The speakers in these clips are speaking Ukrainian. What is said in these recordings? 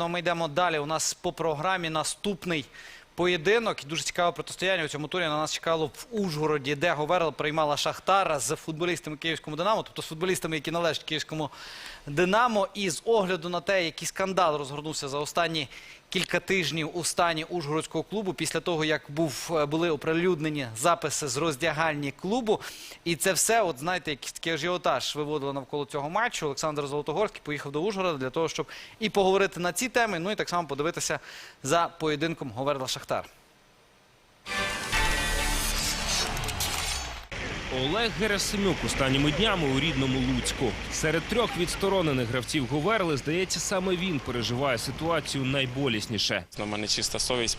Ну ми йдемо далі. У нас по програмі наступний поєдинок. Дуже цікаве протистояння у цьому турі на нас чекало в Ужгороді, де Говерл приймала Шахтара з футболістами Київському Динамо, тобто з футболістами, які належать Київському Динамо. І з огляду на те, який скандал розгорнувся за останні кілька тижнів у стані Ужгородського клубу, після того, як був, е, були оприлюднені записи з роздягальні клубу. І це все, от знаєте, якийсь такий ажіотаж виводило навколо цього матчу. Олександр Золотогорський поїхав до Ужгорода для того, щоб і поговорити на ці теми, ну і так само подивитися за поєдинком Говерла Шахтар. Олег Герасимюк останніми днями у рідному Луцьку. Серед трьох відсторонених гравців Говерли, здається, саме він переживає ситуацію найболісніше. У мене чиста совість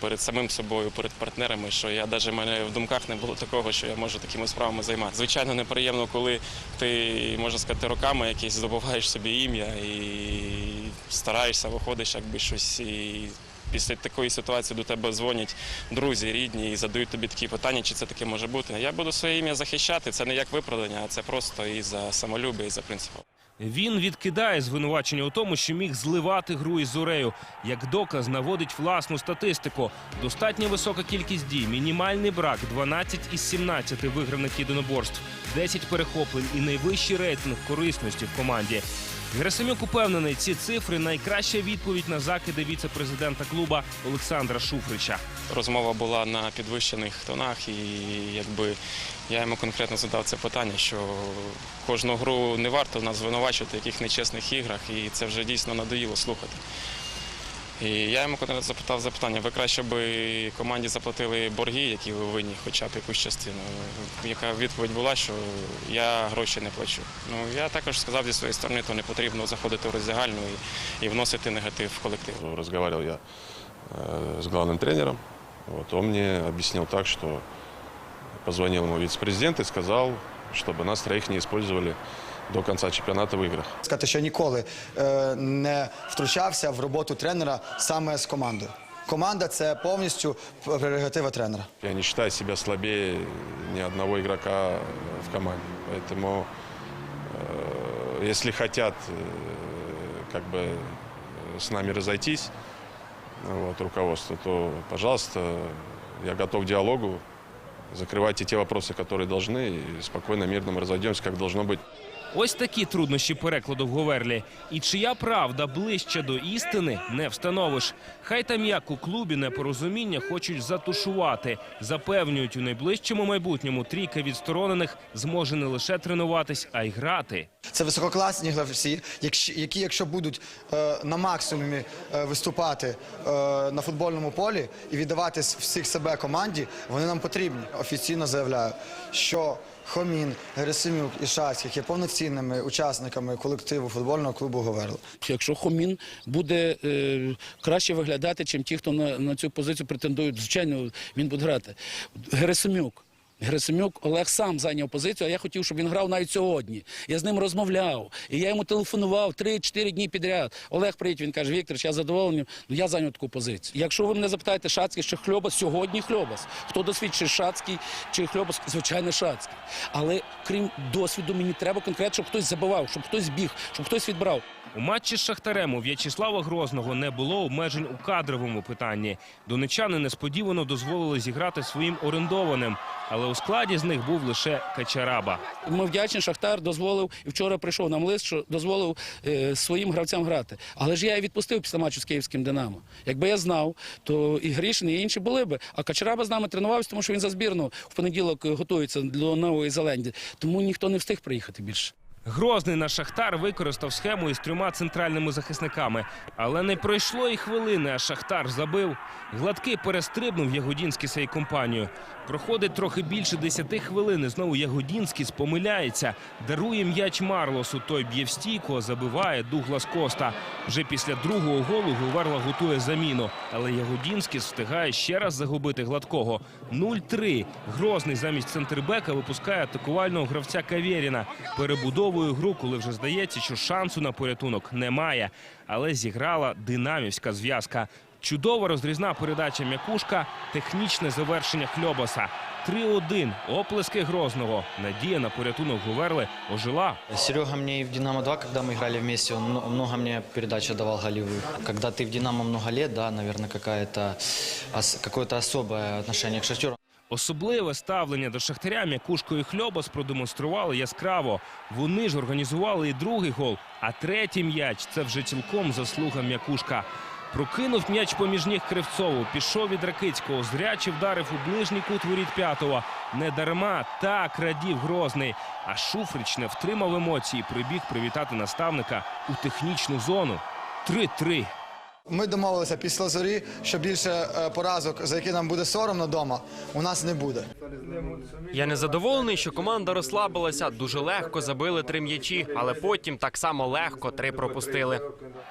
перед самим собою, перед партнерами, що я навіть в мене в думках не було такого, що я можу такими справами займатися. Звичайно, неприємно, коли ти можна сказати роками якісь здобуваєш собі ім'я і стараєшся, виходиш, якби щось і. Після такої ситуації до тебе дзвонять друзі, рідні і задають тобі такі питання, чи це таке може бути. Я буду своє ім'я захищати. Це не як виправдання, а це просто і за самолюбие, і за принципом. Він відкидає звинувачення у тому, що міг зливати гру із зорею. Як доказ наводить власну статистику. Достатньо висока кількість дій, мінімальний брак 12 із 17 виграних єдиноборств, 10 перехоплень і найвищий рейтинг корисності в команді. Герасимюк упевнений, ці цифри найкраща відповідь на закиди віце-президента клуба Олександра Шуфрича. розмова була на підвищених тонах, і якби я йому конкретно задав це питання, що кожну гру не варто нас звинувачувати в яких нечесних іграх, і це вже дійсно надоїло слухати. І я йому конкретно запитав запитання, ви краще би команді заплатили борги, які ви винні, хоча б якусь частину. Яка відповідь була, що я гроші не плачу. Ну я також сказав зі своєї сторони, то не потрібно заходити в роздягальню і, і вносити негатив в колектив. Разговаривал я э, с главным тренером. Вот, он мне объяснил так, что позвонил ему вице-президент и сказал, чтобы нас троих не использовали до конца чемпионата в играх. сказати, що ніколи е, не втручався в роботу тренера саме з командою. Команда це повністю прерогатива тренера. Я не считаю себя слабее ни одного игрока в команде. Поэтому, э, если хотят э, как бы э, с нами разойтись, ну, вот, руководство, то, пожалуйста, я готов к диалогу. Закрывайте те вопросы, которые должны, и спокойно, мирно мы разойдемся, как должно быть. Ось такі труднощі перекладу в Говерлі. І чия правда ближче до істини не встановиш. Хай там як у клубі непорозуміння хочуть затушувати. Запевнюють, у найближчому майбутньому трійка відсторонених зможе не лише тренуватись, а й грати. Це висококласні гравці, які, якщо будуть е, на максимумі е, виступати е, на футбольному полі і віддавати всіх себе команді, вони нам потрібні. Офіційно заявляю, що Хомін, Герасимюк і Шацьких є повноцінними учасниками колективу футбольного клубу Говерла. Якщо Хомін буде краще виглядати, ніж ті, хто на, на цю позицію претендують, звичайно, він буде грати. Герасимюк. Герасимюк Олег сам зайняв позицію, а я хотів, щоб він грав навіть сьогодні. Я з ним розмовляв. І я йому телефонував 3-4 дні підряд. Олег приїдь, він каже, Віктор, я задоволений, ну я зайняв таку позицію. Якщо ви мене запитаєте, Шацький чи Хльобас, сьогодні Хльобас. Хто досвідчий Шацький чи Хльобас? Звичайно, Шацький. Але крім досвіду, мені треба конкретно, щоб хтось забивав, щоб хтось біг, щоб хтось відбрав. У матчі з Шахтарем у В'ячеслава Грозного не було обмежень у кадровому питанні. Донечани несподівано дозволили зіграти своїм орендованим, але у складі з них був лише Качараба. Ми вдячні, Шахтар дозволив, і вчора прийшов нам лист, що дозволив е, своїм гравцям грати. Але ж я і відпустив після матчу з київським Динамо. Якби я знав, то і Грішин, і інші були би. А Качараба з нами тренувався, тому що він за збірну в понеділок е, готується до Нової Зеландії. Тому ніхто не встиг приїхати більше. Грозний на Шахтар використав схему із трьома центральними захисниками. Але не пройшло і хвилини, а Шахтар забив. Гладкий перестрибнув Ягодінський свою компанію. Проходить трохи більше десяти хвилин. Знову Ягодінський спомиляється. Дарує м'яч Марлосу. Той б'є в стійку, забиває Дуглас Коста. Вже після другого голу Говерла готує заміну. Але Ягодінський встигає ще раз загубити гладкого. 0-3. Грозний замість центрбека випускає атакувального гравця Кавєріна Перебудовує гру, коли вже здається, що шансу на порятунок немає. Але зіграла динамівська зв'язка. Чудова розрізна передача м'якушка, технічне завершення Хльобаса. 3-1. Оплески Грозного. Надія на порятунок Гуверли ожила. Серега мне и в «Динамо-2», когда мы играли вместе, он мно- много мне передач давал голевых. Когда ты в «Динамо» много лет, да, наверное, какая-то, ос- какое-то особое отношение к «Шахтеру». Особливе ставлення до Шахтаря М'якушко і Хльобас продемонстрували яскраво. Вони ж організували і другий гол, а третій м'яч це вже цілком заслуга М'якушка. Прокинув м'яч поміж ніг Кривцову, пішов від Ракицького, зряче вдарив у ближній кут воріт п'ятого. Не дарма так радів Грозний. А Шуфрич не втримав емоції, прибіг привітати наставника у технічну зону. 3-3. Ми домовилися після зорі, що більше е, поразок, за які нам буде соромно вдома, у нас не буде. Я не задоволений, що команда розслабилася. Дуже легко забили три м'ячі, але потім так само легко три пропустили.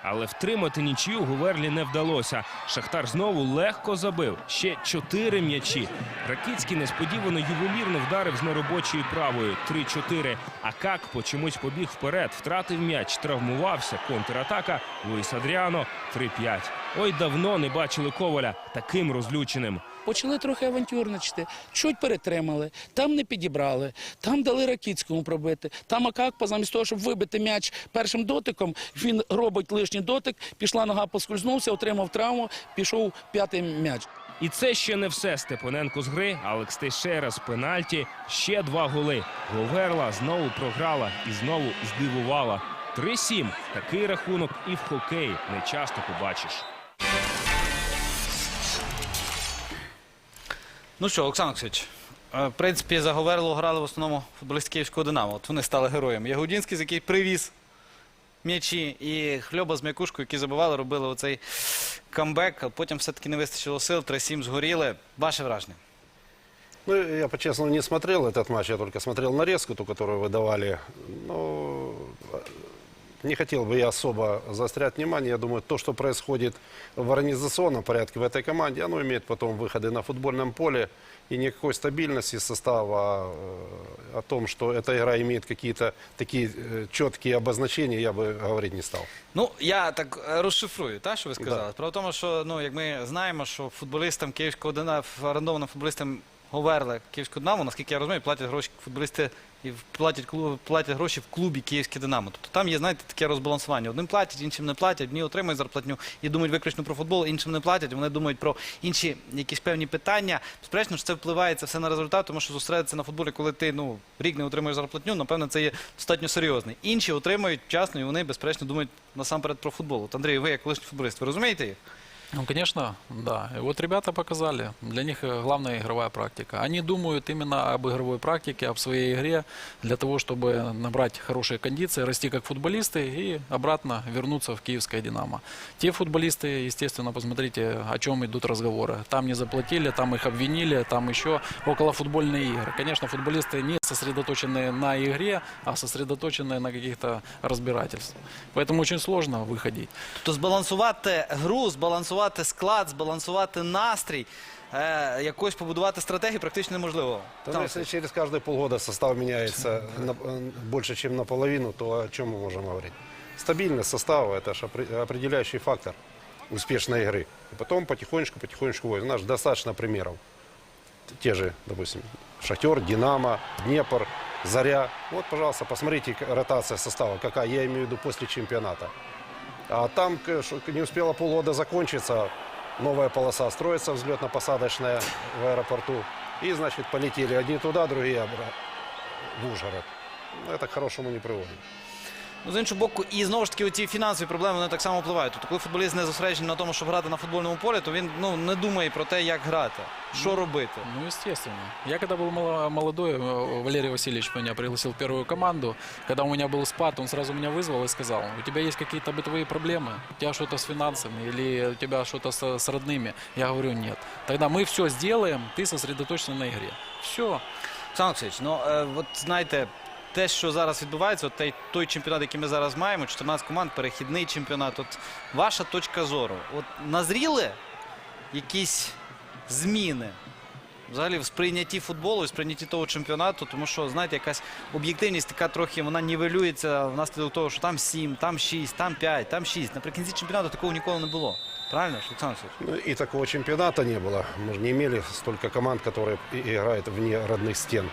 Але втримати нічию Гуверлі не вдалося. Шахтар знову легко забив. Ще чотири м'ячі. Ракицький несподівано ювелірно вдарив з неробочої правої. 3-4. А Какпо чомусь побіг вперед, втратив м'яч, травмувався. Контратака. Луїс Адріано 3-5. Ой, давно не бачили Коваля таким розлюченим. Почали трохи авантюрничати, чуть перетримали, там не підібрали, там дали Ракіцькому пробити. Там Акакпа, замість того, щоб вибити м'яч першим дотиком, він робить лишній дотик, пішла нога, поскользнувся, отримав травму, пішов п'ятий м'яч. І це ще не все. Степаненко з гри, Алекс Тейшера з пенальті. Ще два голи. Говерла знову програла і знову здивувала. 3-7. Такий рахунок і в хокеї не часто побачиш. Ну що, Олександр Олексійович, е, в принципі, за Говерло грали в основному футболісти Київського Динамо. От вони стали героями. Ягудінський, який привіз м'ячі, і Хльоба з М'якушкою, які забивали, робили оцей камбек. А Потім все-таки не вистачило сил, 3-7 згоріли. Ваше враження? Ну, я по-честному не смотрел этот матч, я только смотрел нарезку, ту, которую вы давали. Но не хотел бы я особо заострять внимание. Я думаю, то, что происходит в организационном порядке в этой команде, оно имеет потом выходы на футбольном поле. И никакой стабильности состава, э, о том, что эта игра имеет какие-то такие э, четкие обозначения, я бы говорить не стал. Ну, я так е, розшифрую, та, що ви сказали. Справа в тому, що ну, як ми знаємо, що футболістам Київського Динамо, орендованим футболістам Говерли Київського Динамо, наскільки я розумію, платять гроші футболісти і платять, клу- платять гроші в клубі Київське Динамо. Тобто там є, знаєте, таке розбалансування. Одним платять, іншим не платять, одні отримують зарплатню і думають виключно про футбол, іншим не платять, вони думають про інші якісь певні питання. Безперечно, що це впливає це все на результат, тому що зосередитися на футболі, коли ти ну, рік не отримуєш зарплатню, напевно, це є достатньо серйозний. Інші отримують вчасно, і вони, безперечно, думають насамперед про футбол. От, Андрій, ви як колишній футболіст, ви розумієте їх? Ну, конечно, да. И вот ребята показали. Для них э, главная игровая практика. Они думают именно об игровой практике, об своей игре, для того, чтобы набрать хорошие кондиции, расти как футболисты и обратно вернуться в киевское «Динамо». Те футболисты, естественно, посмотрите, о чем идут разговоры. Там не заплатили, там их обвинили, там еще околофутбольные игры. Конечно, футболисты не сосредоточены на игре, а сосредоточены на каких-то разбирательствах. Поэтому очень сложно выходить. Тобто збалансувати гру, збалансувати склад, збалансувати настрій, е, якось побудувати стратегію практично неможливо. Там, Там если через каждые полгода состав меняется на- э, больше, чем наполовину, то о чем мы можем говорить? Стабильность состава – это же опре- определяющий фактор успешной игры. И потом потихонечку, потихонечку вводим. У нас же достаточно примеров. Те же, допустим, Шахтер, Динамо, Днепр, Заря. Вот, пожалуйста, посмотрите к- ротация состава, какая, я имею в виду после чемпионата. А там не успела полгода закончиться, новая полоса строится взлетно-посадочная в аэропорту. И, значит, полетели одни туда, другие обратно. в Ужгород. Это к хорошему не приводит. Ну, з іншого боку, і знову ж таки оці фінансові проблеми вони так само впливають. Тобто, коли футболіст не зосереджений на тому, щоб грати на футбольному полі, то він ну, не думає про те, як грати, що робити. Ну, естественно. Я когда был мало- молодой, э, Валерий Васильевич меня пригласил в первую команду. Когда у меня был спад, он сразу меня вызвал и сказал, у тебя есть какие-то бытовые проблемы? У тебя что-то с финансами или у тебя что-то с, с родными? Я говорю, нет. Тогда мы все сделаем, ты сосредоточен на игре. Все. Олександр Олексійович, ну е, от знаєте, те, що зараз відбувається, от той, той чемпіонат, який ми зараз маємо, 14 команд, перехідний чемпіонат. От ваша точка зору. От назріли якісь зміни взагалі в сприйнятті футболу і сприйнятті того чемпіонату, тому що, знаєте, якась об'єктивність така трохи вона нівелюється внаслідок того, що там 7, там 6, там 5, там 6. Наприкінці чемпіонату такого ніколи не було. Правильно ж, Олександр Васильович? Ну, и такого чемпионата не было. Мы же не имели столько команд, которые и- играют вне родных стен.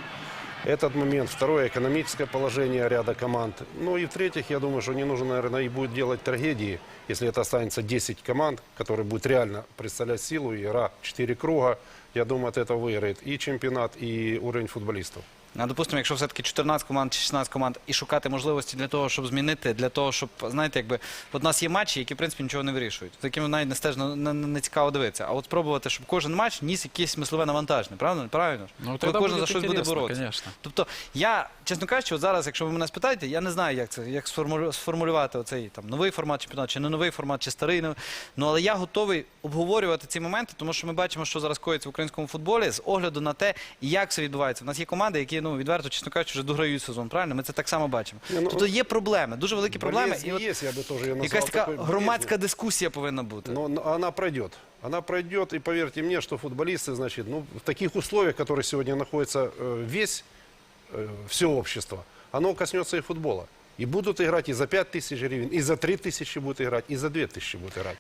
Этот момент. Второе, экономическое положение ряда команд. Ну и в-третьих, я думаю, что не нужно, наверное, и будет делать трагедии, если это останется 10 команд, которые будут реально представлять силу, и игра 4 круга. Я думаю, от этого выиграет и чемпионат, и уровень футболистов. А допустимо, якщо все-таки 14 команд чи 16 команд і шукати можливості для того, щоб змінити, для того, щоб, знаєте, якби от у нас є матчі, які в принципі нічого не вирішують. За якими навіть не стежно не, не, не цікаво дивитися. А от спробувати, щоб кожен матч ніс якесь смислове навантаження, правильно? Правильно ж? Ну, Коли кожен за щось буде боротися. конечно. Тобто я, чесно кажучи, от зараз, якщо ви мене спитаєте, я не знаю, як це, як сформулювати оцей там новий формат чемпіонату, чи не новий формат, чи старий. Ну, ну але я готовий обговорювати ці моменти, тому що ми бачимо, що зараз коїться в українському футболі з огляду на те, як все відбувається. У нас є команди, які ну відверто, чесно кажучи, вже дограють сезон. Правильно? Ми це так само бачимо. Ні, ну, тобто є проблеми, дуже великі проблеми. Болезнь І от есть, я бы тоже ее назвал якась така такой громадська болезнью. дискусія повинна бути. Но но она пройдет. Она пройдет, и поверьте мне, что футболисты, значит, ну, в таких условиях, в которых сегодня находится э, весь, э, все общество, оно коснется и футбола. И будут играть и за 5 тысяч гривен, и за 3 тысячи будут играть, и за 2 тысячи будут играть.